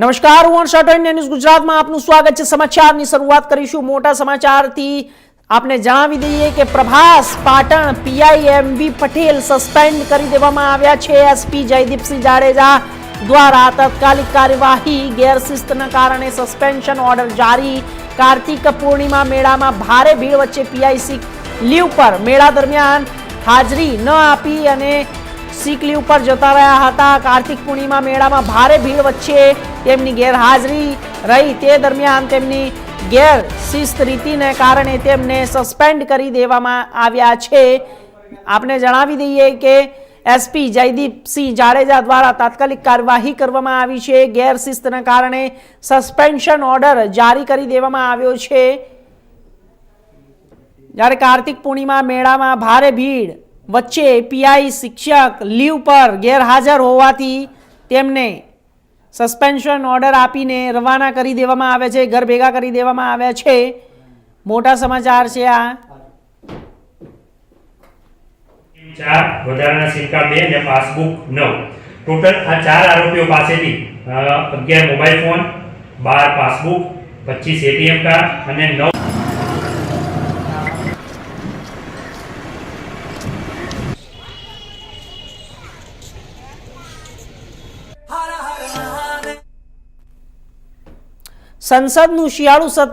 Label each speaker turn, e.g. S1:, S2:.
S1: નમસ્કાર, હું હર્ષ અટોઈ ન્યૂઝ ગુજરાતમાં આપનું સ્વાગત છે. સમાચારની શરૂઆત કરીશું મોટા સમાચારથી. આપને જણાવી દઈએ કે Prabhas Patan PI MV Patel suspend કરી દેવામાં આવ્યા છે. એસપી જયદીપસિંહ જાડેજા દ્વારા તાત્કાલિક કાર્યવાહી, ગેરશિસ્તના કારણે સસ્પેન્શન ઓર્ડર જારી. કાર્તિક પૂર્ણિમા મેળામાં ભારે ભીડ વચ્ચે પીઆઈસી લીવ પર મેળા દરમિયાન હાજરી ન આપી અને સિક લીવ પર જતા રહ્યા હતા. કાર્તિક પૂર્ણિમા મેળામાં ભારે ભીડ વચ્ચે તેમની ગેરહાજરી રહી. તે દરમિયાન તેમની ગેરશિસ્ત રીતિને કારણે તેમને સસ્પેન્ડ કરી દેવામાં આવ્યા છે. આપને જણાવી દઈએ કે એસપી જયદીપસિંહ જાડેજા દ્વારા તાત્કાલિક કાર્યવાહી કરવામાં આવી છે. ગેરશિસ્તના કારણે સસ્પેન્શન ઓર્ડર જારી કરી દેવામાં આવ્યો છે. જ્યારે કાર્તિક પૂર્ણિમા મેળામાં ભારે ભીડ વચ્ચે પીઆઈ શિક્ષક લીવ પર ગેરહાજર હોવાથી તેમને સસ્પેન્શન ઓર્ડર આપીને રવાના કરી દેવામાં આવે છે, ઘર ભેગા કરી દેવામાં આવ્યા છે. મોટા સમાચાર છે આ.
S2: ચાર, વધારાના સિક્કા બે અને પાસબુક નવ. ટોટલ આ ચાર આરોપીઓ પાસેથી અગિયાર મોબાઈલ ફોન, બાર પાસબુક, પચીસ એટીએમ કાર્ડ અને નવ
S1: સંસદનું શિયાળુ સત્ર